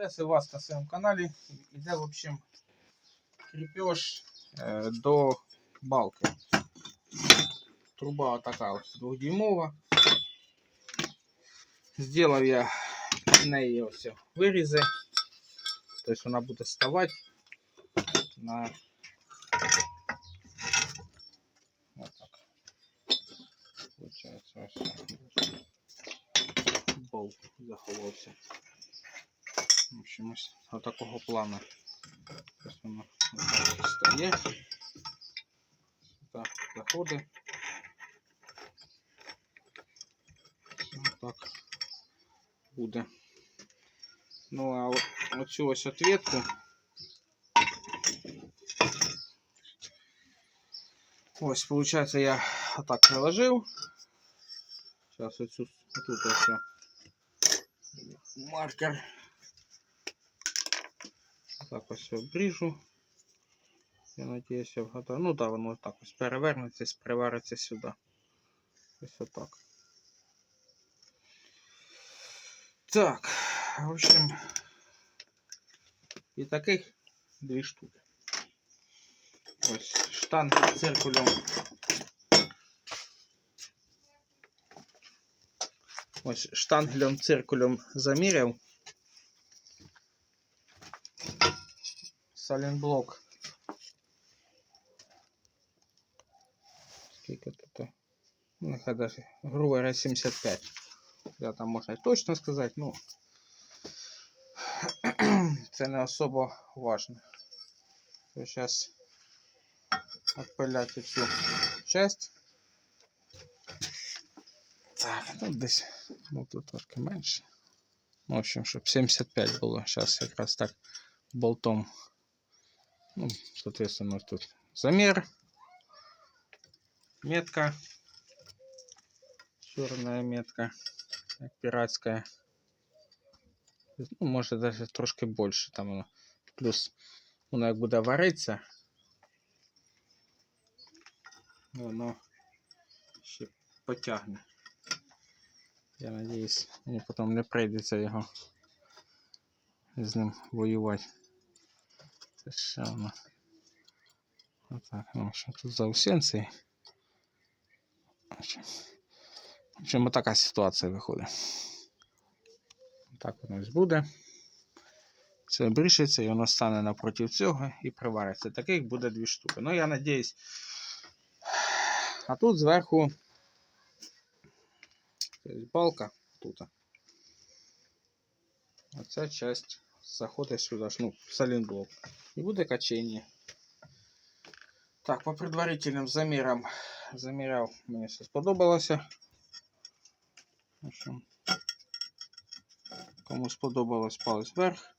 Если вас на своем канале іде, в общем, крепеж е, до балки. Труба така ось двохдюймова. Сделав я в неї ось вирізи. Тобто вона буде ставати на вот так. Получається ось болт заховався. В общем, ось такого плану. Ось воно отак стає. Так. Так буде. Ну, а оцю ось ответку. Ось, получается, я отак приложив. Сейчас оцю, отут ось маркер. Так ось обріжу. Я надіюсь, я вгадаю. Ну так, воно так ось перевернеться, привариться сюди. Ось отак. Так, в общем, і таких дві штуки. Ось штанги циркулем. Ось штангелем циркулем заміряв. Саленблок. Скільки тут? Ну, нехай даже, грубо говоря, 75. Я там можна і точно сказати, ну це не особо важно. Зараз отпиляти цю часть. Так, ну десь, ну тут трохи менше. Ну, в общем, щоб 75 було. Зараз якраз так болтом. Ну, соответственно, тут замер. Метка. Черная метка. Як пиратська. Ну, може даже трошки більше там воно. Плюс воно як буде варитися. Воно ще потягне. Я надіюсь, мені потім не прийдеться його з ним воювати. Це ще воно. Отак, ну що тут заусенці. В общем, в общем, така ситуація виходить. Так воно ось буде. Це обрішиться і воно стане напроти цього і привариться. Таких буде дві штуки. Ну, я надіюсь. А тут зверху тобто балка тут. Оця часть заходить сюди, ж, ну, в салінблок. І буде качення. Так, по предварительним замірам заміряв, мені все сподобалося. В общем, Кому сподобалось палець вверх.